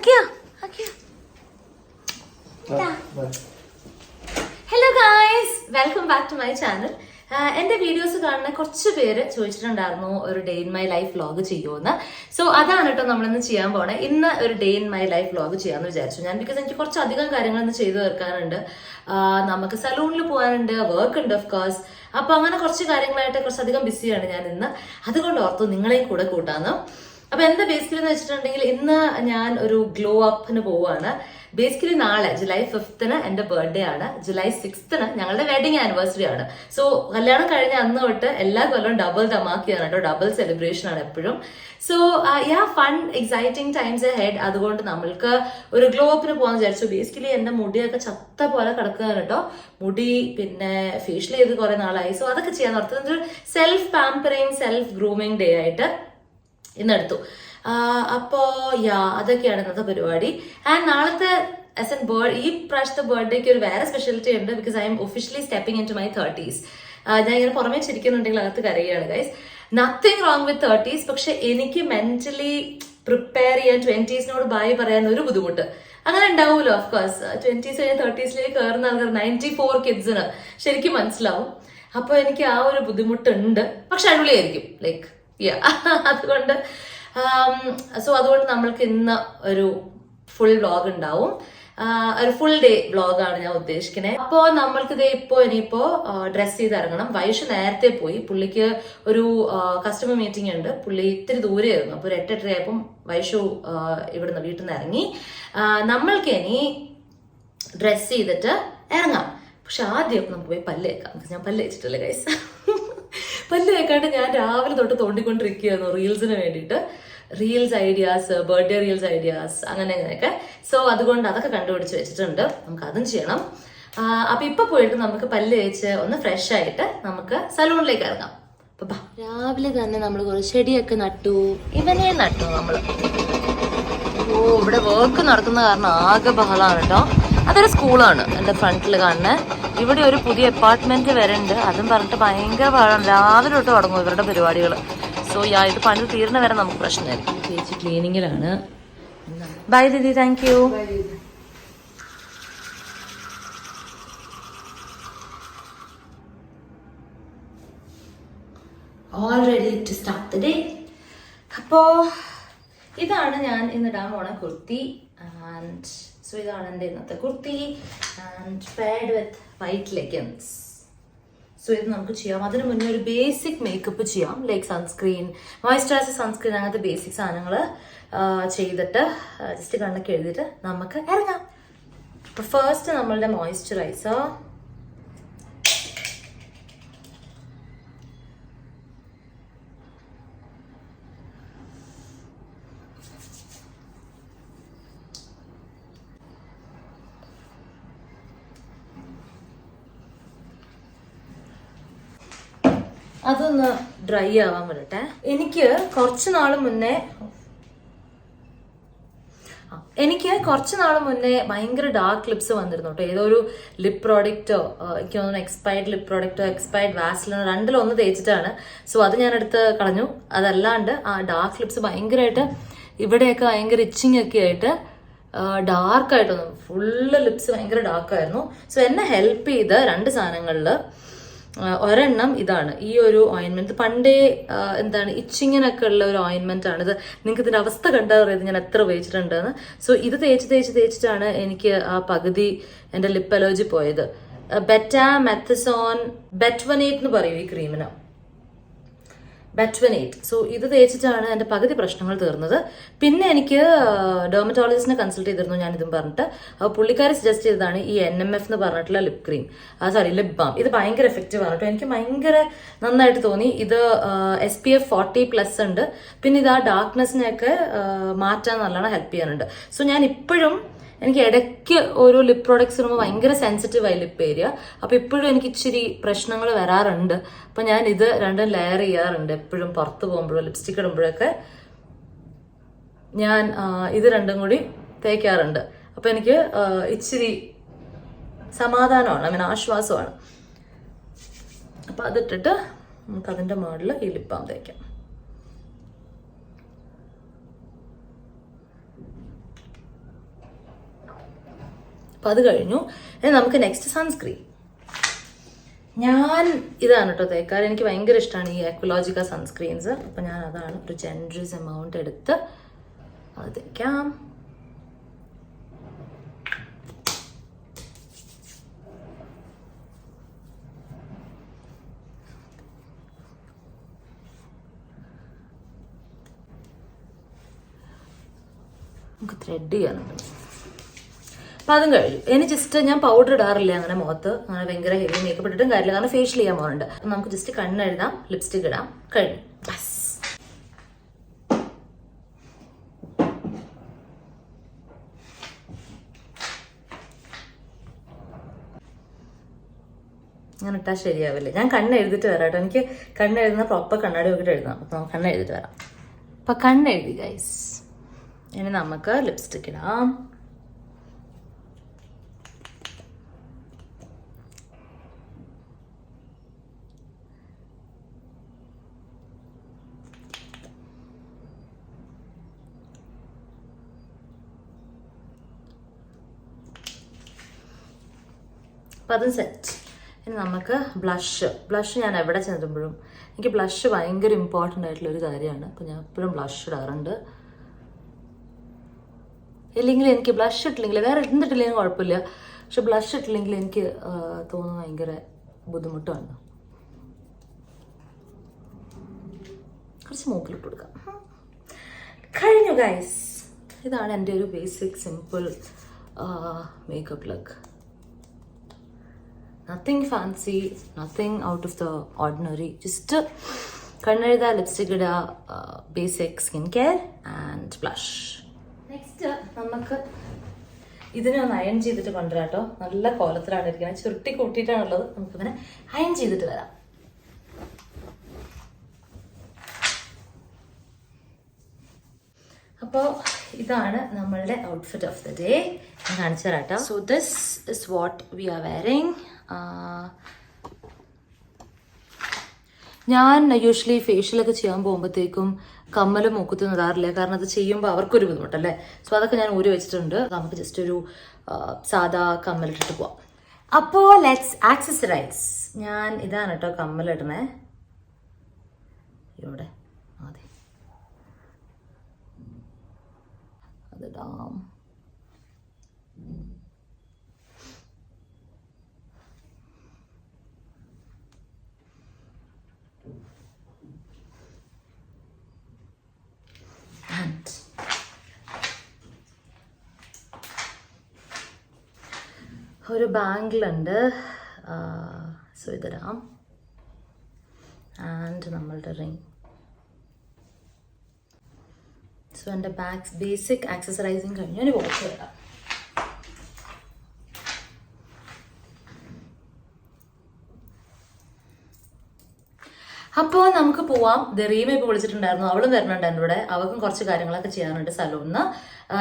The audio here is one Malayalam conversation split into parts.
ആക്കിയോ Tá. Hello guys welcome back to my channel എന്റെ വീഡിയോസ് കാണുന്ന കുറച്ച് പേര് ചോദിച്ചിട്ടുണ്ടായിരുന്നു ഒരു day in my life vlog ചെയ്യുമെന്ന് സോ അതാണ് കേട്ടോ നമ്മളിന്ന് ചെയ്യാൻ പോണേ. ഇന്ന് ഒരു day in my life vlog ചെയ്യാമെന്ന് വിചാരിച്ചു ഞാൻ ബിക്കോസ് എനിക്ക് കുറച്ചധികം കാര്യങ്ങൾ ഇന്ന് ചെയ്തു തീർക്കാനുണ്ട്. നമുക്ക് സലൂണിൽ പോകാനുണ്ട് വർക്ക് ഉണ്ട് ഓഫ് കോഴ്സ് അപ്പൊ അങ്ങനെ കുറച്ച് കാര്യങ്ങളായിട്ട് കുറച്ചധികം ബിസിയാണ് ഞാൻ ഇന്ന്. അതുകൊണ്ട് ഓർത്തു നിങ്ങളെയും കൂടെ കൂട്ടാന്ന്. അപ്പൊ എന്താ ബേസിക്കലി എന്ന് വെച്ചിട്ടുണ്ടെങ്കിൽ ഇന്ന് ഞാൻ ഒരു ഗ്ലോ അപ്പിന് പോവാണ്. ബേസിക്കലി നാളെ ജൂലൈ ഫിഫ്ത്തിന് എന്റെ ബർത്ത്ഡേ ആണ്. ജൂലൈ സിക്സ്ത്തിന് ഞങ്ങളുടെ വെഡിങ് ആനിവേഴ്സറി ആണ്. സോ കല്യാണം കഴിഞ്ഞ അന്ന് തൊട്ട് എല്ലാ കൊല്ലവും ഡബിൾ ധമാക്കിയാണ് കേട്ടോ. ഡബിൾ സെലിബ്രേഷൻ ആണ് എപ്പോഴും. So ya fun exciting times head അതുകൊണ്ട് നമ്മൾക്ക് ഒരു ഗ്ലോ അപ്പിന് പോകാൻ വിചാരിച്ചു. ബേസിക്കലി എന്റെ മുടിയൊക്കെ ചത്ത പോലെ കിടക്കുകയാണ് കേട്ടോ. മുടി പിന്നെ ഫേഷ്യൽ ചെയ്ത് കുറെ നാളായി. സോ അതൊക്കെ ചെയ്യാൻ ഓർത്തത് self pampering self grooming day ആയിട്ട് ഇന്നെടുത്തു അപ്പോ യാ അതൊക്കെയാണ് ഇന്നത്തെ പരിപാടി. ആൻഡ് നാളത്തെ ആസ് എൻ ബേർഡ് ഈ പ്രാവശ്യത്തെ ബർത്ത്ഡേക്ക് ഒരു വേറെ സ്പെഷ്യാലിറ്റി ഉണ്ട് because I am officially stepping into my thirties ഞാൻ ഇങ്ങനെ പുറമേ ചിരിക്കുന്നുണ്ടെങ്കിൽ അകത്ത് കരയുകയാണ് guys nothing wrong with thirties പക്ഷെ എനിക്ക് മെന്റലി പ്രിപ്പയർ ചെയ്യാൻ ട്വന്റീസിനോട് ബൈ പറയാൻ ഒരു ബുദ്ധിമുട്ട്. അങ്ങനെ ഉണ്ടാവുമല്ലോ ഓഫ് കോഴ്സ് ട്വന്റീസ് കഴിഞ്ഞ് തേർട്ടീസിലേക്ക് കയറുന്ന ആൾക്കാർ നയന്റി ഫോർ കിഡ്സിന് ശരിക്കും മനസ്സിലാവും. അപ്പൊ എനിക്ക് ആ ഒരു ബുദ്ധിമുട്ടുണ്ട്. പക്ഷെ അടിപൊളിയായിരിക്കും ലൈക്ക് അതുകൊണ്ട് സോ അതുകൊണ്ട് നമ്മൾക്ക് ഇന്ന് ഒരു ഫുൾ വ്ളോഗ് ഉണ്ടാവും. ഒരു ഫുൾ ഡേ വ്ളോഗാണ് ഞാൻ ഉദ്ദേശിക്കുന്നത് അപ്പോൾ നമ്മൾക്ക് ഇത് ഇപ്പോൾ ഇനിയിപ്പോ ഡ്രസ് ചെയ്ത് ഇറങ്ങണം വൈഷ് നേരത്തെ പോയി. പുള്ളിക്ക് ഒരു കസ്റ്റമർ മീറ്റിംഗ് ഉണ്ട്. പുള്ളി ഇത്തിരി ദൂരെയായിരുന്നു. അപ്പോൾ ഒരു എട്ടെട്ടരയായപ്പം വൈഷു ആ, ഇവിടുന്ന് വീട്ടിൽ നിന്ന് ഇറങ്ങി. നമ്മൾക്ക് ഇനി ഡ്രസ് ചെയ്തിട്ട് ഇറങ്ങാം. പക്ഷെ ആദ്യം നമുക്ക് പോയി പല്ലേക്കാം ഞാൻ പല്ല് വെച്ചിട്ടില്ല ഗൈസ് പല്ല് തേക്കാണ്ട് ഞാൻ രാവിലെ തൊട്ട് തോണ്ടിക്കൊണ്ടിരിക്കുകയായിരുന്നു റീൽസിന് വേണ്ടിയിട്ട്. Reels ideas birthday reels ideas അങ്ങനെ അങ്ങനെയൊക്കെ സോ അതുകൊണ്ട് അതൊക്കെ കണ്ടുപിടിച്ച് വെച്ചിട്ടുണ്ട്. നമുക്ക് അതും ചെയ്യണം. അപ്പൊ ഇപ്പൊ പോയിട്ട് നമുക്ക് പല്ല് തേച്ച് ഒന്ന് ഫ്രഷ് ആയിട്ട് നമുക്ക് സലൂണിലേക്ക് ഇറങ്ങാം. രാവിലെ തന്നെ നമ്മൾ കുറച്ച് ചെടിയൊക്കെ നട്ടു. ഇവനെ നട്ടു നമ്മൾ. ഓ ഇവിടെ വർക്ക് നടക്കുന്ന കാരണം ആകെ ബഹളാണ് കേട്ടോ. അതൊരു സ്കൂളാണ് എന്റെ ഫ്രണ്ടിൽ കാണുന്നത് ഇവിടെ ഒരു പുതിയ അപ്പാർട്ട്മെന്റ് വരുന്നുണ്ട് അതും പറഞ്ഞിട്ട് ഭയങ്കര പാടാണ് രാവിലെ തൊട്ട് തുടങ്ങും ഇവരുടെ പരിപാടികൾ സോ യാ ഇത് പണി തീർന്ന വരെ നമുക്ക് പ്രശ്നമായിരിക്കും ചേച്ചി ക്ലീനിങ്ങിലാണ്. Bye Didi thank you all ready to start the day അപ്പോൾ ഇതാണ് ഞാൻ ഇന്ന് ഇടാൻ പോണ കുർത്തി. ആൻഡ് സോ ഇതാണ് എന്റെ ഇന്നത്തെ kurti. And paired with white leggings so ഇത് നമുക്ക് ചെയ്യാം. അതിന് മുന്നേ ഒരു ബേസിക് മേക്കപ്പ് ചെയ്യാം. ലൈക്ക് സൺസ്ക്രീൻ മോയ്സ്ചറൈസർ സൺസ്ക്രീൻ അങ്ങനത്തെ ബേസിക് സാധനങ്ങൾ ചെയ്തിട്ട് ജസ്റ്റ് കണ്ണൊക്കെ എഴുതിയിട്ട് നമുക്ക് ഇറങ്ങാം. ഫസ്റ്റ് നമ്മളുടെ മോയ്സ്ചറൈസർ ഡ്രൈ ആവാൻ വരട്ടെ. എനിക്ക് കുറച്ച് നാൾ മുന്നേ എനിക്ക് കുറച്ച് നാൾ മുന്നേ ഭയങ്കര ഡാർക്ക് ലിപ്സ് വന്നിരുന്നു കേട്ടോ ഏതോ ഒരു ലിപ് പ്രോഡക്റ്റോ എനിക്ക് തോന്നുന്നു എക്സ്പയർഡ് ലിപ് പ്രോഡക്റ്റോ എക്സ്പയർഡ് വാസ്ലിനോ രണ്ടിലൊന്ന് തേച്ചിട്ടാണ്. സോ അത് ഞാൻ എടുത്ത് കളഞ്ഞു. അതല്ലാണ്ട് ആ ഡാർക്ക് ലിപ്സ് ഭയങ്കരമായിട്ട് ഇവിടെയൊക്കെ ഭയങ്കര ഇച്ചിങ് ഒക്കെ ആയിട്ട് ഡാർക്കായിട്ടൊന്നും ഫുള്ള് ലിപ്സ് ഭയങ്കര ഡാർക്കായിരുന്നു സോ എന്നെ ഹെൽപ്പ് ചെയ്ത രണ്ട് സാധനങ്ങളിൽ ഒരെണ്ണം ഇതാണ്. ഈ ഒരു ഓയിൻമെന്റ് പണ്ടേ എന്താണ് ഇച്ചിങ്ങിനൊക്കെ ഉള്ള ഒരു ഓയിൻമെന്റ് ആണ്. ഇത് നിങ്ങൾക്ക് ഇതിന്റെ അവസ്ഥ ഇത് ഞാൻ എത്ര ഉപയോഗിച്ചിട്ടുണ്ടെന്ന്. സോ ഇത് തേച്ച് തേച്ച് തേച്ചിട്ടാണ് എനിക്ക് ആ പകുതി എന്റെ ലിപ്പ് അലോജി പോയത്. ബെറ്റ മെത്തസോൺ ബെറ്റ്വനേറ്റ് എന്ന് പറയും ഈ ക്രീമിന് ബെറ്റ്വനേറ്റ് സോ ഇത് തേച്ചിട്ടാണ് എന്റെ പകുതി പ്രശ്നങ്ങൾ തീർന്നത്. പിന്നെ എനിക്ക് ഡെർമറ്റോളജിസ്റ്റിനെ കൺസൾട്ട് ചെയ്തിരുന്നു ഞാൻ ഇതും പറഞ്ഞിട്ട്. പുള്ളിക്കാരി സജസ്റ്റ് ചെയ്തതാണ് ഈ എൻ എം എഫ് എന്ന് പറഞ്ഞിട്ടുള്ള lip cream sorry lip balm ഇത് ഭയങ്കര എഫക്റ്റീവ് ആണ് കേട്ടോ. എനിക്ക് ഭയങ്കര നന്നായിട്ട് തോന്നി. ഇത് S P F forty plus ഉണ്ട്. പിന്നെ ഇത് ആ ഡാർക്ക്നെസ്സിനെയൊക്കെ മാറ്റാൻ നല്ലോണം ഹെൽപ്പ് ചെയ്യാനുണ്ട്. സോ ഞാൻ ഇപ്പോഴും എനിക്ക് ഇടയ്ക്ക് ഓരോ ലിപ് പ്രോഡക്ട്സ് വരുമ്പോൾ ഭയങ്കര സെൻസിറ്റീവ് ആയി ലിപ്പ് ഏരിയ അപ്പൊ ഇപ്പോഴും എനിക്ക് ഇച്ചിരി പ്രശ്നങ്ങൾ വരാറുണ്ട്. അപ്പൊ ഞാൻ ഇത് രണ്ടും ലെയർ ചെയ്യാറുണ്ട്. എപ്പോഴും പുറത്ത് പോകുമ്പോഴും ലിപ്സ്റ്റിക് ഇടുമ്പോഴൊക്കെ ഞാൻ ഇത് രണ്ടും കൂടി തേക്കാറുണ്ട്. അപ്പൊ എനിക്ക് ഇച്ചിരി സമാധാനമാണ് ഐ മീൻ ആശ്വാസമാണ്. അപ്പൊ അതിട്ടിട്ട് നമുക്ക് അതിന്റെ മുകളിൽ ഈ ലിപ്പാം തേക്കാം. അപ്പം അത് കഴിഞ്ഞു. ഇനി നമുക്ക് നെക്സ്റ്റ് സൺസ്ക്രീൻ ഞാൻ ഇതാണ് കേട്ടോ തേക്കാറ്. എനിക്ക് ഭയങ്കര ഇഷ്ടമാണ് ഈ എക്വലോജിക്ക സൺസ്ക്രീൻസ് അപ്പം ഞാൻ അതാണ് ഒരു ജനറസ് എമൗണ്ട് എടുത്ത് അത് തേക്കാം. നമുക്ക് ത്രെഡ് ചെയ്യാനുണ്ട്. അപ്പം അതും കഴിഞ്ഞു. ഇനി ജസ്റ്റ് ഞാൻ പൗഡർ ഇടാറില്ല അങ്ങനെ മുഖത്ത്. അങ്ങനെ ഭയങ്കര ഹെവി മേക്കപ്പ് ഇട്ടിട്ടും കാര്യമില്ല. കാരണം ഫേഷ്യൽ ചെയ്യാൻ പോകുന്നുണ്ട് അപ്പം നമുക്ക് ജസ്റ്റ് കണ്ണെഴുതാം ലിപ്സ്റ്റിക് ഇടാം. കഴിഞ്ഞു. ബസ് ഞാൻ ഇട്ടാൽ ശരിയാവില്ല. ഞാൻ കണ്ണെഴുതിട്ട് വരാം കേട്ടോ. എനിക്ക് കണ്ണെഴുതുന്ന പ്രോപ്പർ കണ്ണാടി നോക്കിയിട്ട് എഴുതണം അപ്പം നമുക്ക് കണ്ണെഴുതിട്ട് വരാം. അപ്പം കണ്ണെഴുതി ഗൈസ് ഇനി നമുക്ക് ലിപ്സ്റ്റിക് ഇടാം. അപ്പം അതും സെറ്റ്. ഇനി നമുക്ക് ബ്ലഷ് ബ്ലഷ് ഞാൻ എവിടെ ചെല്ലുമ്പോഴും എനിക്ക് ബ്ലഷ് ഭയങ്കര ഇമ്പോർട്ടന്റ് ആയിട്ടുള്ള ഒരു കാര്യമാണ്. അപ്പം ഞാൻ എപ്പോഴും ബ്ലഷ് ഇടാറുണ്ട്. ഇല്ലെങ്കിൽ എനിക്ക് ബ്ലഷ് ഇട്ടില്ലെങ്കിൽ വേറെ എന്തിട്ടില്ലെങ്കിലും കുഴപ്പമില്ല. പക്ഷെ ബ്ലഷ് ഇട്ടില്ലെങ്കിൽ എനിക്ക് തോന്നുന്നു ഭയങ്കര ബുദ്ധിമുട്ടാണ്. കുറച്ച് മൂക്കിലിട്ട് കൊടുക്കാം. കഴിഞ്ഞു ഗൈസ് ഇതാണ് എന്റെ ഒരു basic simple makeup look nothing fancy nothing out of the ordinary just കണ്ണെഴുത lipstick ഇടുക basic skin care and blush next നമുക്ക് ഇതിനെ ഒന്ന് അയൺ ചെയ്തിട്ട് കൊണ്ടുവരാം കേട്ടോ നല്ല കോലത്തിലാണ് ഇരിക്കുന്നത്. ചുരുട്ടി കൂട്ടിയിട്ടാണുള്ളത്. നമുക്കിങ്ങനെ അയൺ ചെയ്തിട്ട് വരാം. അപ്പോൾ ഇതാണ് നമ്മളുടെ ഔട്ട്ഫിറ്റ് ഓഫ് ദ ഡേ ഞാൻ കാണിച്ചു തരാം കേട്ടോ so this is what we are wearing ഞാൻ യൂഷ്വലി ഫേഷ്യലൊക്കെ ചെയ്യാൻ പോകുമ്പോഴത്തേക്കും കമ്മൽ മൂക്കുത്തി നിടാറില്ല കാരണം അത് ചെയ്യുമ്പോൾ അവർക്കൊരു ബുദ്ധിമുട്ടല്ലേ? സോ അതൊക്കെ ഞാൻ ഊരി വെച്ചിട്ടുണ്ട്. നമുക്ക് ജസ്റ്റ് ഒരു സാധാ കമ്മലിട്ടിട്ട് പോവാം. അപ്പോൾ ലെറ്റ്സ് ആക്സസറൈസ് ഞാൻ ഇതാണ് കേട്ടോ കമ്മലിടണേ. ഇവിടെ. അതെ. അതിടാം. ആൻഡ് ഒരു ബാങ്കിലുണ്ട്. സോ ആൻഡ് നമ്മളുടെ റിങ് സോ എന്റെ ബാക്ക് ബേസിക് ആക്സസറൈസിങ് കഴിഞ്ഞ്. ഒരു വാച്ച് ഇടാം അപ്പോൾ നമുക്ക് പോവാം. ദറീമ ഇപ്പോൾ വിളിച്ചിട്ടുണ്ടായിരുന്നു. അവളും വരുന്നുണ്ട് എന്റെ കൂടെ അവർക്കും കുറച്ച് കാര്യങ്ങളൊക്കെ ചെയ്യാനുണ്ട് സലൂണിന്ന്.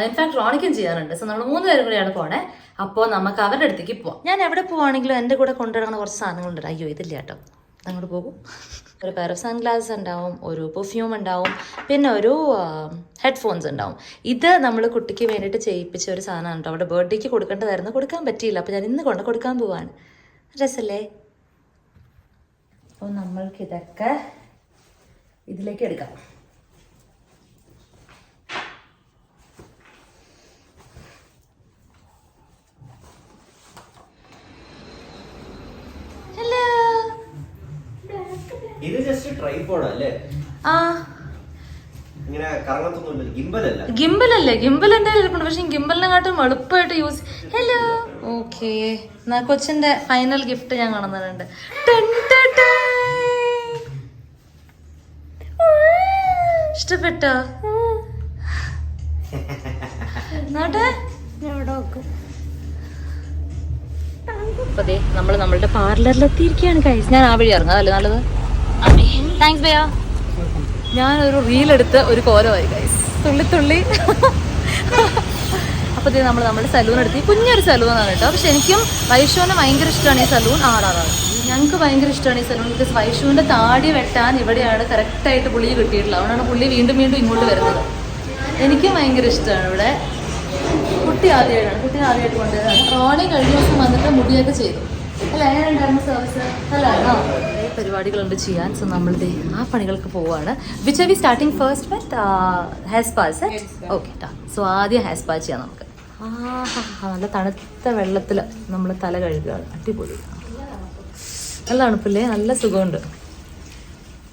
ഇൻഫാക്ട് റോണിക്കും ചെയ്യാനുണ്ട്. സോ നമ്മൾ മൂന്ന് പേരും കൂടിയാണ് പോണേ. അപ്പോൾ നമുക്ക് അവരുടെ അടുത്തേക്ക് പോവാം. ഞാൻ എവിടെ പോവാണെങ്കിലും എന്റെ കൂടെ കൊണ്ടുവരുന്ന കുറച്ച് സാധനങ്ങളുണ്ട്. അയ്യോ ഇതില്ല കേട്ടോ. അങ്ങോട്ട് പോകും. ഒരു പെയർ ഓഫ് സൺഗ്ലാസ് ഉണ്ടാവും ഒരു പെർഫ്യൂം ഉണ്ടാവും പിന്നെ ഒരു ഹെഡ്ഫോൺസ് ഉണ്ടാവും. ഇത് നമ്മൾ കുട്ടിക്ക് വേണ്ടിയിട്ട് ചെയ്യിപ്പിച്ച ഒരു സാധനമാണ് കേട്ടോ. അവിടെ ബർത്ത്ഡേക്ക് കൊടുക്കേണ്ടതായിരുന്നു. കൊടുക്കാൻ പറ്റിയില്ല. അപ്പോൾ ഞാൻ ഇന്ന് കൊണ്ട് കൊടുക്കാൻ പോവാണ്. രസല്ലേ? അപ്പോൾ നമ്മൾക്കിതൊക്കെ ഇതിലേക്ക് എടുക്കാം. ഹലോ ഇത് ജസ്റ്റ് ട്രൈപോഡ് അല്ലേ? ആ. ഇങ്ങനെ കറങ്ങത്തൊന്നുമില്ല ഗിംബൽ ഇരിപ്പുണ്ട് പക്ഷെ ഗിംബലിനെക്കാട്ടും എളുപ്പമായിട്ട് യൂസ് ഹലോ ഓക്കെ എന്നാ കൊച്ചിന്റെ ഫൈനൽ ഗിഫ്റ്റ് ഞാൻ കാണുന്നുണ്ട് ടെൻ ടെൻ ടെൻ. ഇഷ്ടപ്പെട്ടോ? അപ്പതേ നമ്മൾ നമ്മളുടെ പാർലറിൽ എത്തിയിരിക്കുകയാണ് കഴിച്ച് ഞാൻ ആ വഴി ഇറങ്ങാം. അതല്ലേ നല്ലത്? താങ്ക്സ് ബയോ ഞാൻ ഒരു റീൽ റീലെടുത്ത് ഒരു കോലമായി കൈസ് തുള്ളി തുള്ളി. അപ്പോൾ നമ്മൾ നമ്മുടെ സലൂൺ എടുത്ത്. കുഞ്ഞൊരു സലൂണാണ് കേട്ടോ. പക്ഷെ എനിക്കും വൈഷോനെ ഭയങ്കര ഇഷ്ടമാണ് ഈ സലൂൺ ആടാടാണ് ഞങ്ങൾക്ക് ഭയങ്കര ഇഷ്ടമാണ് ഈ സലൂൺ ബിക്കോസ് വൈഷുവിന്റെ താടി വെട്ടാൻ ഇവിടെയാണ് കറക്റ്റായിട്ട് പുള്ളി കിട്ടിയിട്ടുള്ളത്. അതുകൊണ്ടാണ് പുള്ളി വീണ്ടും വീണ്ടും ഇങ്ങോട്ട് വരുന്നത്. എനിക്കും ഭയങ്കര ഇഷ്ടമാണ് ഇവിടെ. കുട്ടി ആദ്യമായിട്ടാണ്. കുട്ടി ആദ്യമായിട്ട് കൊണ്ടുവരാണ് റോണി കഴിഞ്ഞ ദിവസം വന്നിട്ട് മുടിയൊക്കെ ചെയ്തു. അല്ല എങ്ങനെയുണ്ടായിരുന്നു സർവീസ് അല്ലായിരുന്നോ പരിപാടികളുണ്ട് ചെയ്യാൻ. സോ നമ്മൾ ആ പണികൾക്ക് പോവാണ്. Which are we starting first with hair spas okay so ആദ്യം ഹെയർ സ്പാ ചെയ്യാം നമുക്ക്. ആ നല്ല തണുത്ത വെള്ളത്തിൽ നമ്മൾ തല കഴുകുകയാണ്. അടിപൊളി. നല്ല തണുപ്പില്ലേ നല്ല സുഖമുണ്ട്.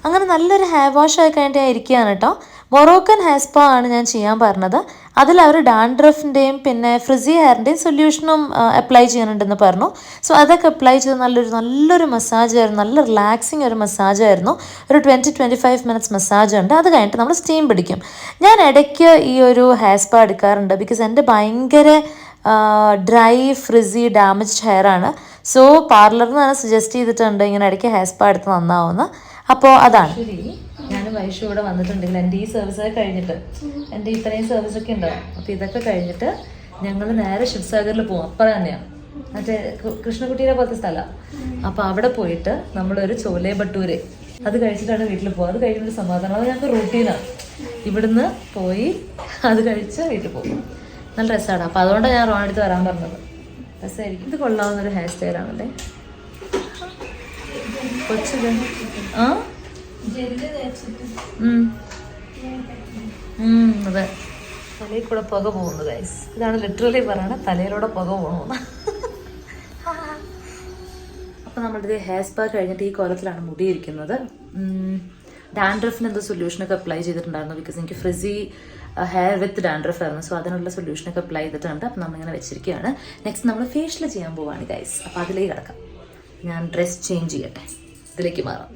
അങ്ങനെ നല്ലൊരു ഹെയർ വാഷ് ആയി കഴിഞ്ഞിട്ട് ഇരിക്കുകയാണ് കേട്ടോ. മൊറോക്കൻ ഹെയർ സ്പാ ആണ് ഞാൻ ചെയ്യാൻ പറഞ്ഞത്. അതിൽ അവർ ഡാൻഡ്രഫിന്റെയും പിന്നെ ഫ്രിസി ഹെയറിന്റെയും സൊല്യൂഷനും അപ്ലൈ ചെയ്യാനുണ്ടെന്ന് പറഞ്ഞു. സോ അതൊക്കെ അപ്ലൈ ചെയ്ത് നല്ലൊരു നല്ലൊരു മസാജ് ആയിരുന്നു. നല്ല റിലാക്സിങ് ഒരു മസാജ് ആയിരുന്നു. ഒരു twenty twenty five minutes massage ഉണ്ട്. അത് കഴിഞ്ഞിട്ട് നമ്മൾ സ്റ്റീം പിടിക്കും. ഞാൻ ഇടയ്ക്ക് ഈ ഒരു ഹെയർ സ്പാ എടുക്കാറുണ്ട്. ബിക്കോസ് എന്റെ ഭയങ്കര ഡ്രൈ ഫ്രിസി ഡാമേജ്ഡ് ഹെയർ ആണ്. സോ പാർലറിൽ നിന്ന് തന്നെ സജസ്റ്റ് ചെയ്തിട്ടുണ്ട് ഇങ്ങനെ ഇടയ്ക്ക് ഹെയർ സ്പാ എടുത്ത് നന്നാവുമെന്ന്. അപ്പോൾ അതാണ്. ഞാനും വൈഷു ഇവിടെ വന്നിട്ടുണ്ടെങ്കിൽ എന്റെ ഈ സർവീസ് ഒക്കെ കഴിഞ്ഞിട്ട് എന്റെ ഇത്രയും സർവീസ് ഒക്കെ ഉണ്ടാവും അപ്പോൾ ഇതൊക്കെ കഴിഞ്ഞിട്ട് ഞങ്ങൾ നേരെ ശിവസാഗറിൽ പോകും അപ്പുറം തന്നെയാണ് മറ്റേ കൃ- കൃഷ്ണകുട്ടീരെ പോലത്തെ സ്ഥലമാണ് അപ്പോൾ അവിടെ പോയിട്ട് നമ്മളൊരു ചോലെ ബട്ടൂര്. അത് കഴിച്ചിട്ടാണ് വീട്ടിൽ പോകുക അത് കഴിയുമ്പോൾ സമാധാനം. അത് ഞങ്ങൾക്ക് റൂട്ടീനാണ് ഇവിടുന്ന് പോയി അത് കഴിച്ച് വീട്ടിൽ പോകും. നല്ല രസമാണ്. അപ്പോൾ അതുകൊണ്ടാണ് ഞാൻ റോൺ എടുത്ത് വരാൻ പറഞ്ഞത്. രസമായിരിക്കും. ഇത് കൊള്ളാവുന്ന ഒരു ഹെയർ സ്റ്റൈലാണല്ലേ ആണല്ലേ? ആ? അതെ. തലയിൽ കൂടെ പുക പോകുന്നു ഗൈസ് ഇതാണ് ലിറ്ററലി പറയണത് തലയിലൂടെ പുക പോകുന്നു. അപ്പോൾ നമ്മളിത് ഹെയർ സ്പാ കഴിഞ്ഞിട്ട് ഈ കോലത്തിലാണ് മുടി ഇരിക്കുന്നത് ഡാൻഡ്രഫിന് എന്തോ സൊല്യൂഷനൊക്കെ അപ്ലൈ ചെയ്തിട്ടുണ്ടായിരുന്നു? ബിക്കോസ് എനിക്ക് ഫ്രിസി ഹെയർ വിത്ത് ഡാൻഡ്രഫ് ആയിരുന്നു. സോ അതിനുള്ള സൊല്യൂഷനൊക്കെ അപ്ലൈ ചെയ്തിട്ടുണ്ട്. അപ്പം നമ്മളിങ്ങനെ വെച്ചിരിക്കുകയാണ്. നെക്സ്റ്റ് നമ്മൾ ഫേഷ്യൽ ചെയ്യാൻ പോവാണ് ഗൈസ് അപ്പോൾ അതിലേക്ക് കിടക്കാം. ഞാൻ ഡ്രസ് ചേഞ്ച് ചെയ്യട്ടെ. ഇതിലേക്ക് മാറാം.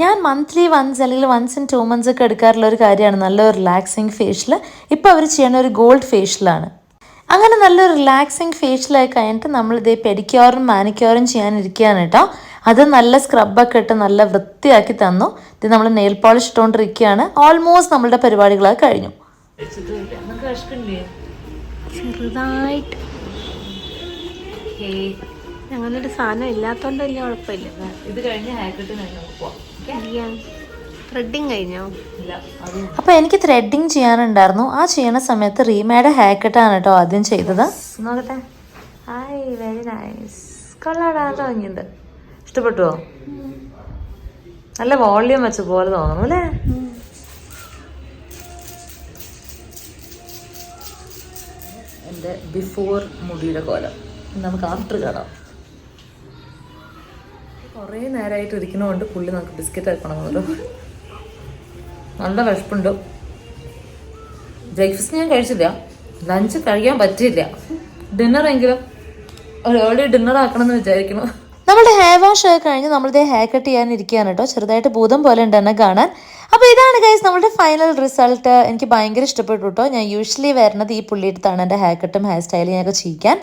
ഞാൻ മന്ത്ലി വൺസ് അല്ലെങ്കിൽ വൺസ് ആൻഡ് ടു മന്ത്സ് ഒക്കെ എടുക്കാറുള്ള ഒരു കാര്യമാണ്. നല്ല റിലാക്സിങ് ഫേഷ്യൽ ഇപ്പോൾ അവർ ചെയ്യുന്ന ഒരു ഗോൾഡ് ഫേഷ്യലാണ് അങ്ങനെ നല്ലൊരു റിലാക്സിങ് ഫേഷ്യലായി കഴിഞ്ഞിട്ട് നമ്മൾ പെഡിക്യോറും മാനിക്യൂറും ചെയ്യാനിരിക്കുകയാണ് കേട്ടോ. അത് നല്ല സ്ക്രബൊക്കെ ഇട്ട് നല്ല വൃത്തിയാക്കി തന്നു. ഇത് നമ്മൾ നെയിൽ പോളിഷ് ഇട്ടുകൊണ്ടിരിക്കുകയാണ് ഓൾമോസ്റ്റ് നമ്മളുടെ പരിപാടികളൊക്കെ കഴിഞ്ഞു. ചെറുതായിട്ട്. അങ്ങനൊരു സാധനം ഇല്ലാത്തോണ്ട് വലിയ കുഴപ്പമില്ല. ഇത് കഴിഞ്ഞ് ത്രെഡിങ് കഴിഞ്ഞോ ഇല്ല. അപ്പോൾ എനിക്ക് ത്രെഡിങ് ചെയ്യാനുണ്ടായിരുന്നു. ആ ചെയ്യണ സമയത്ത് റീമയുടെ ഹെയർ കട്ടാണ് കേട്ടോ ആദ്യം ചെയ്തത്. നോക്കട്ടെ. ഹായ് വെരി നൈസ് കൊള്ളാടാ തോന്നിയത് ഇഷ്ടപ്പെട്ടോ നല്ല വോളിയം വെച്ച പോലെ തോന്നുന്നു അല്ലേ? എന്റെ ബിഫോർ മുടിയുടെ കോലം. നമുക്ക് ആഫ്റ്റർ കാണാം. കുറേ നേരമായിട്ട് ഇരിക്കണോണ്ട് പുള്ളി നമുക്ക് ബിസ്ക്കറ്റ് ആക്കണം നല്ല വിശപ്പുണ്ട്. ബ്രേക്ക്ഫാസ്റ്റ് ഞാൻ കഴിച്ചില്ല. ലഞ്ച് കഴിക്കാൻ പറ്റില്ല ഡിന്നർ എങ്കിലും ഒരു ഏർലി ഡിന്നർ ആക്കണം എന്ന് വിചാരിക്കുന്നു. നമ്മുടെ ഹെയർ വാഷ് ഒക്കെ കഴിഞ്ഞ് നമ്മളിത് ഹെയർ കട്ട് ചെയ്യാനിരിക്കുകയാണ് കേട്ടോ. ചെറുതായിട്ട് ഭൂതം പോലെ ഉണ്ട് തന്നെ കാണാൻ. അപ്പോൾ ഇതാണ് ഗൈസ് നമ്മുടെ ഫൈനൽ റിസൾട്ട് എനിക്ക് ഭയങ്കര ഇഷ്ടപ്പെട്ടു കേട്ടോ. ഞാൻ യൂഷ്വലി വരുന്നത് ഈ പുള്ളിയെടുത്താണ് എന്റെ ഹെയർ കട്ടും ഹെയർ സ്റ്റൈലിങ്ങൊക്കെ ചെയ്യിക്കാൻ.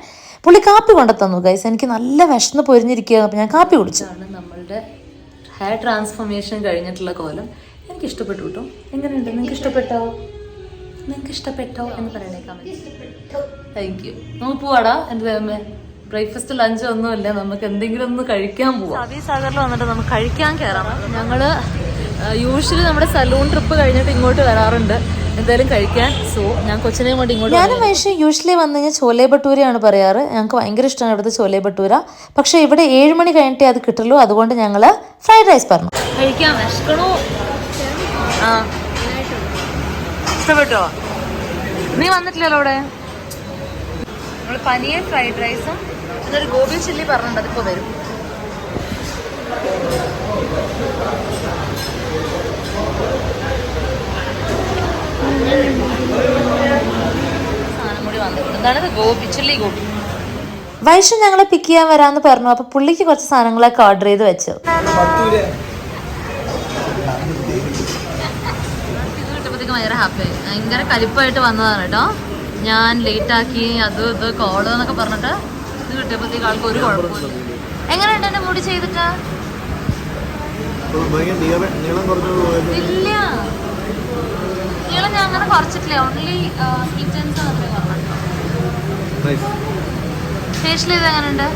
പുള്ളി കാപ്പി കൊണ്ടു തന്നു ഗൈസ് എനിക്ക് നല്ല വിഷന്ന് പൊരിഞ്ഞിരിക്കുകയാണ്. അപ്പോൾ ഞാൻ കാപ്പി കുടിച്ചു. നമ്മളുടെ ഹെയർ ട്രാൻസ്ഫോർമേഷൻ കഴിഞ്ഞിട്ടുള്ള കോലം. എനിക്ക് ഇഷ്ടപ്പെട്ടു കേട്ടോ. എങ്ങനെയുണ്ട്? നിങ്ങൾക്ക് ഇഷ്ടപ്പെട്ടോ? നിങ്ങൾക്ക് ഇഷ്ടപ്പെട്ടോ എന്ന് പറയണേ കമന്റ് താങ്ക് യു നമുക്ക് പോവാടാ. എന്ത് അമ്മ? ബ്രേക്ക്ഫാസ്റ്റ് ലഞ്ച് ഒന്നുമില്ല. നമുക്ക് എന്തെങ്കിലും ഒന്ന് കഴിക്കാൻ പോവാം. സവി സാഗറിൽ വന്നിട്ട് നമുക്ക് കഴിക്കാൻ കയറാം ഞങ്ങൾ യൂഷ്വലി നമ്മുടെ സലൂൺ ട്രിപ്പ് കഴിഞ്ഞിട്ട് ഇങ്ങോട്ട് വരാറുണ്ട്. എന്തായാലും കഴിക്കാൻ. സോ ഞാൻ കൊച്ചിനെയും കൊണ്ട് ഇങ്ങോട്ട് ഞാനും മനുഷ്യൻ യൂഷ്വലി വന്നു കഴിഞ്ഞാൽ ചോലെ ബട്ടൂരയാണ് പറയാറ്. ഞങ്ങൾക്ക് ഭയങ്കര ഇഷ്ടമാണ് ഇവിടുത്തെ ചോലെ ബട്ടൂര പക്ഷേ ഇവിടെ ഏഴ് മണി കഴിഞ്ഞിട്ടേ അത് കിട്ടുള്ളൂ. അതുകൊണ്ട് ഞങ്ങൾ ഫ്രൈഡ് റൈസ് പറഞ്ഞു. കഴിക്കാം വിശക്കണോ. ആ. ഇഷ്ടപ്പെട്ടോ? നീ വന്നിട്ടില്ലല്ലോ അവിടെ? നമ്മൾ പനീർ ഫ്രൈഡ് റൈസും എന്നൊരു ഗോബി ചില്ലി പറഞ്ഞിട്ടുണ്ട് അതിപ്പോ വരും. സാധനം കൂടി വന്നിട്ടുണ്ട്. എന്താണ് ഗോബി ചില്ലി ഗോബി വൈഷു ഞങ്ങളെ പിക്ക് ചെയ്യാൻ വരാന്ന് പറഞ്ഞു. അപ്പൊ പുള്ളിക്ക് കുറച്ച് സാധനങ്ങളൊക്കെ ഓർഡർ ചെയ്ത് വെച്ചു. ഭയങ്കര ഹാപ്പി ഭയങ്കര കലിപ്പായിട്ട് വന്നതാണ് കേട്ടോ. ഞാൻ ലേറ്റ് ആക്കി അത് ഇത് കോൾ എന്നൊക്കെ പറഞ്ഞിട്ട് കിട്ടിയപ്പോഴത്തേക്ക് ആൾക്ക് ഒരു കുഴപ്പമില്ല എങ്ങനെയുണ്ട് എന്റെ മുടി ചെയ്തിട്ട്? ഇല്ല. നീളം ഞാൻ അങ്ങനെ കുറച്ചിട്ടില്ല. ഓൺലി സ്പ്ലിറ്റൻസ് മാത്രമേ പറഞ്ഞിട്ടുള്ളൂ ഫേഷ്യൽ ചെയ്ത് എങ്ങനെയുണ്ട്?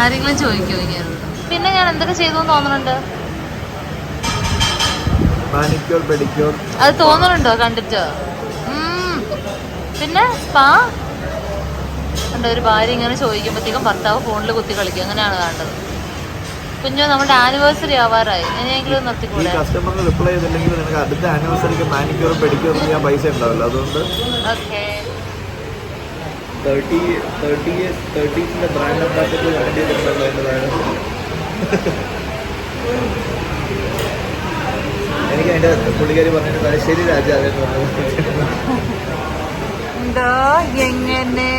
ആരെങ്കിലും ചോദിക്കോ പിന്നെ ഞാൻ എന്തൊക്കെ ചെയ്തു തോന്നുന്നുണ്ട്? അത് തോന്നുന്നുണ്ടോ കണ്ടിട്ട്. പിന്നെ സ്പാ. ഉണ്ട് ഒരു ഭാര്യ ഇങ്ങനെ ചോദിക്കുമ്പോഴത്തേക്കും ഭർത്താവ് ഫോണിൽ കുത്തി കളിക്കും. അങ്ങനെയാണ് കണ്ടത് കുഞ്ഞു നമ്മുടെ ആനിവേഴ്സറി ആവാറായി. എങ്ങനെയെങ്കിലും നിർത്തിക്കൂടെ? കസ്റ്റമറിന് റിപ്ലൈ ചെയ്തില്ലെങ്കിൽ നിനക്ക് അടുത്ത ആനിവേഴ്സറിക്ക് മാനിക്യൂർ പെഡിക്യൂർ ചെയ്യാൻ പൈസ ഉണ്ടാവില്ല. അതുകൊണ്ട് ഓക്കെ തേർട്ടി തേർട്ടി തേർട്ടീസിന്റെ ബ്രാൻഡ് അംബാസിഡർ വേണ്ടി ചെയ്തിട്ടുണ്ടല്ലോ എന്നതാണ് എനിക്ക് അതിന്റെ പുള്ളിക്കാരി പറഞ്ഞിട്ട് രാജാവെന്ന് പറഞ്ഞു എന്തോ എങ്ങനെ?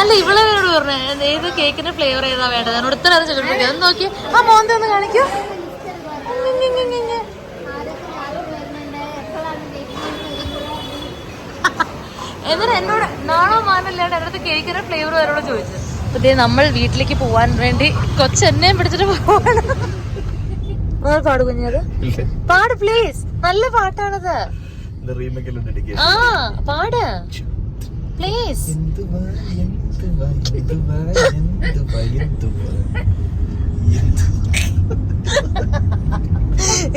അല്ല ഇവളെ എന്നോട് പറഞ്ഞു ഏത് കേക്കിന്റെ ഫ്ലേവർ ഏതാ വേണ്ടത്? എന്നോട് ഇത്ര അത് ചോദിച്ചു ഒന്ന് നോക്കി. ആ മോന്ത ഒന്ന് കാണിക്കൂ. എന്നിട്ട് എന്നോട് നാളോ മാനല്ലാണ്ട് എന്റെ അടുത്ത് കേക്കിന്റെ ഫ്ലേവർ വരോട് ചോദിച്ചു. അപ്പൊ നമ്മൾ വീട്ടിലേക്ക് പോവാൻ വേണ്ടി കൊച്ചെന്നെയും പിടിച്ചിട്ട് പോവാണ്. പാട് കുഞ്ഞത്? പാട് പ്ലീസ് നല്ല പാട്ടാണത്. ആ പാട്. പ്ലീസ് എന്തുവാ എന്തുവാ എന്തുവാ എന്തുവാ എന്തുവാ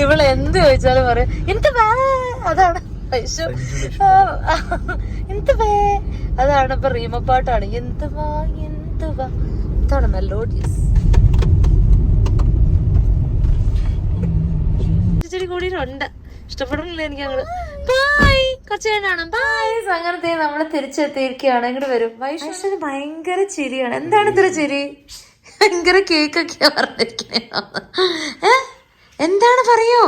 ഇവൾ എന്ത് ചോദിച്ചാലും പറയും എന്ത് അതാണ്. എന്ത് അതാണ് ഇപ്പൊ റീമ പാട്ടാണ്. എന്ത് വാ എന്ത് വാ? ഇതാണ് മെലോഡിയസ് ഇച്ചിരി കൂടി ഉണ്ട് ഇഷ്ടപ്പെടുന്നില്ല എനിക്ക് അങ്ങോട്ട് ബായ് കുറച്ച് കഴിഞ്ഞാണ് ബൈ അങ്ങനത്തെ നമ്മൾ തിരിച്ചെത്തിയിരിക്കുകയാണ്. ഇങ്ങോട്ട് വരും. വൈഷ്ണവിന് ഭയങ്കര ചിരിയാണ്. എന്താണ് ഇത്ര ചിരി? ഭയങ്കര കേക്കൊക്കെയാ പറഞ്ഞിരിക്കണേ എന്താണ് പറയോ?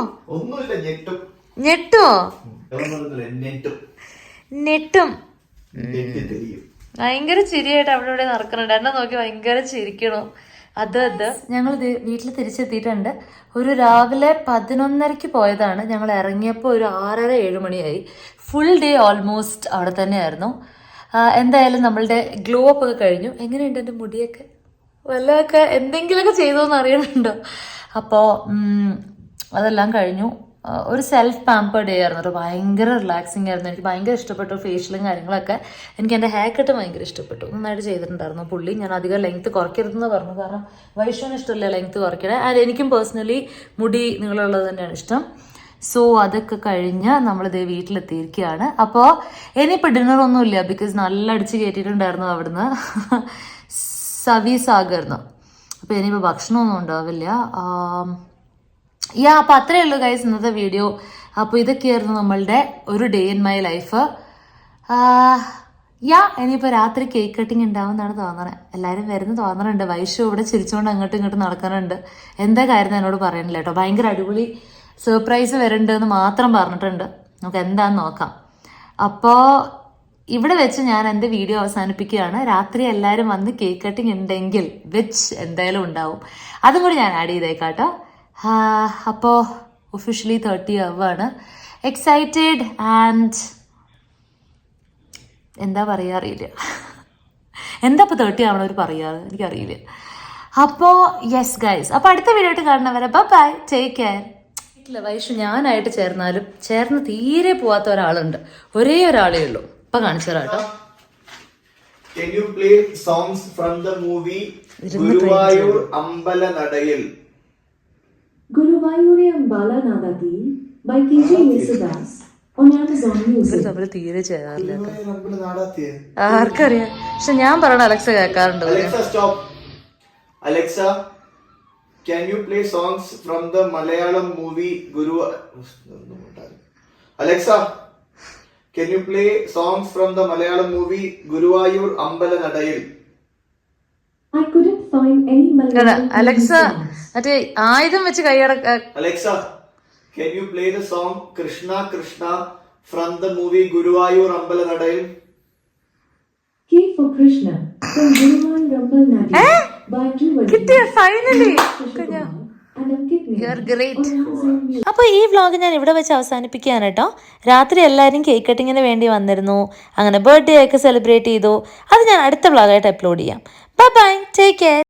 ഞെട്ടോ. ഞെട്ടും? നെട്ടും ഭയങ്കര ചിരിയായിട്ട് അവിടെ ഇവിടെ നടക്കുന്നുണ്ട്. എന്നെ നോക്കി ഭയങ്കര ചിരിക്കണു. അത് അത്. ഞങ്ങൾ വീട്ടിൽ തിരിച്ചെത്തിയിട്ടുണ്ട്. ഒരു രാവിലെ പതിനൊന്നരക്ക് പോയതാണ്. ഞങ്ങൾ ഇറങ്ങിയപ്പോൾ ഒരു ആറര ഏഴ് മണിയായി. ഫുൾ ഡേ ഓൾമോസ്റ്റ് അവിടെ തന്നെയായിരുന്നു. എന്തായാലും നമ്മളുടെ ഗ്ലോ അപ്പ് ഒക്കെ കഴിഞ്ഞു. എങ്ങനെയുണ്ട് എന്റെ മുടിയൊക്കെ? വല്ലതൊക്കെ എന്തെങ്കിലുമൊക്കെ ചെയ്തോന്ന് അറിയണുണ്ടോ? അപ്പോൾ അതെല്ലാം കഴിഞ്ഞു. ഒരു സെൽഫ് പാമ്പേർഡ് ഡേ ആയിരുന്നു കേട്ടോ ഭയങ്കര റിലാക്സിങ് ആയിരുന്നു. എനിക്ക് ഭയങ്കര ഇഷ്ടപ്പെട്ടു ഫേഷ്യലും കാര്യങ്ങളൊക്കെ. എനിക്ക് എന്റെ ഹെയർ കട്ട് ഭയങ്കര ഇഷ്ടപ്പെട്ടു. നന്നായിട്ട് ചെയ്തിട്ടുണ്ടായിരുന്നു പുള്ളി. ഞാൻ അധികം ലെങ്ത് കുറയ്ക്കരുതെന്ന് പറഞ്ഞു. കാരണം വൈഷ്ണവിന് ഇഷ്ടമില്ല ലെങ്ത് കുറയ്ക്കണേ? ആൻഡ് എനിക്കും പേഴ്സണലി മുടി നീളമുള്ളത് തന്നെയാണ് ഇഷ്ടം. സോ അതൊക്കെ കഴിഞ്ഞ് നമ്മളിത് വീട്ടിലെത്തിയിരിക്കുകയാണ്. അപ്പോൾ ഇനിയിപ്പോൾ ഡിന്നറൊന്നുമില്ല ബിക്കോസ് നല്ല അടിച്ച് കയറ്റിയിട്ടുണ്ടായിരുന്നു അവിടുന്ന്. സവി സാഗർന്ന്. അപ്പോൾ ഇനിയിപ്പോൾ ഭക്ഷണമൊന്നും ഉണ്ടാവില്ല. യാ അപ്പം അത്രയേ ഉള്ളൂ ഗൈസ് ഇന്നത്തെ വീഡിയോ അപ്പോൾ ഇതൊക്കെയായിരുന്നു നമ്മളുടെ ഒരു day in my life yeah ഇനിയിപ്പോൾ രാത്രി കേക്ക് കട്ടിങ് ഉണ്ടാവുമെന്നാണ് തോന്നണത് എല്ലാവരും വരുന്ന തോന്നണുണ്ട്. വൈഷു ഇവിടെ ചിരിച്ചുകൊണ്ട് അങ്ങോട്ടും ഇങ്ങോട്ടും നടക്കാനുണ്ട്. എന്താ കാര്യം എന്നോട് പറയണില്ല കേട്ടോ. ഭയങ്കര അടിപൊളി സർപ്രൈസ് വരുന്നുണ്ട് എന്ന് മാത്രം പറഞ്ഞിട്ടുണ്ട്. നമുക്ക് എന്താന്ന് നോക്കാം. അപ്പോൾ ഇവിടെ വെച്ച് ഞാൻ എന്റെ വീഡിയോ അവസാനിപ്പിക്കുകയാണ്. രാത്രി എല്ലാവരും വന്ന് കേക്ക് കട്ടിങ് ഉണ്ടെങ്കിൽ വെച്ച് എന്തായാലും ഉണ്ടാവും. അതും കൂടി ഞാൻ ആഡ് ചെയ്തേക്കാം കേട്ടോ. അപ്പോൾ ഒഫീഷ്യലി തേർട്ടി ആവുകയാണ് എക്സൈറ്റഡ് ആൻഡ് എന്താ പറയുക അറിയില്ല. എന്താ ഇപ്പോൾ തേർട്ടി ആവണവർ പറയാറ് എനിക്കറിയില്ല. അപ്പോൾ യെസ് ഗൈസ് അപ്പോൾ അടുത്ത വീഡിയോ ആയിട്ട് കാണുന്നവരെ ബൈ ടേക്ക് കെയർ ഇല്ല വൈഷു ഞാനായിട്ട് ചേർന്നാലും ചേർന്ന് തീരെ പോവാത്ത ഒരാളുണ്ട്. ഒരേ ഒരാളേ ഉള്ളൂ. ഇപ്പൊ കാണിച്ചു തരാം കേട്ടോ. Can you play songs from the movie Guruvayur Ambala നടയിൽ ഗുരുവായൂരെ അംബാലാനാഥാതി ബൈ കെ ജി യേശുദാസ് തീരെ ചെയ്യാറില്ല ആർക്കറിയാം. ഞാൻ പറയണ അലക്സ കേൾക്കാറുണ്ട്. അംബല നടയിൽ ഐ കുഡ് അലക്സ മറ്റേ ആയുധം വെച്ച് Alexa can you play the song Krishna Krishna from the movie Guruvayur അമ്പല നടയൻ അപ്പൊ ഈ വ്ലോഗ് ഞാൻ ഇവിടെ വെച്ച് അവസാനിപ്പിക്കാനാണ് കേട്ടോ. രാത്രി എല്ലാവരും കേക്ക് കട്ടിങ്ങിന് വേണ്ടി വന്നിരുന്നു. അങ്ങനെ ബർത്ത്ഡേ ഒക്കെ സെലിബ്രേറ്റ് ചെയ്തു. അത് ഞാൻ അടുത്ത വ്ലോഗായിട്ട് അപ്ലോഡ് ചെയ്യാം. Bye bye take care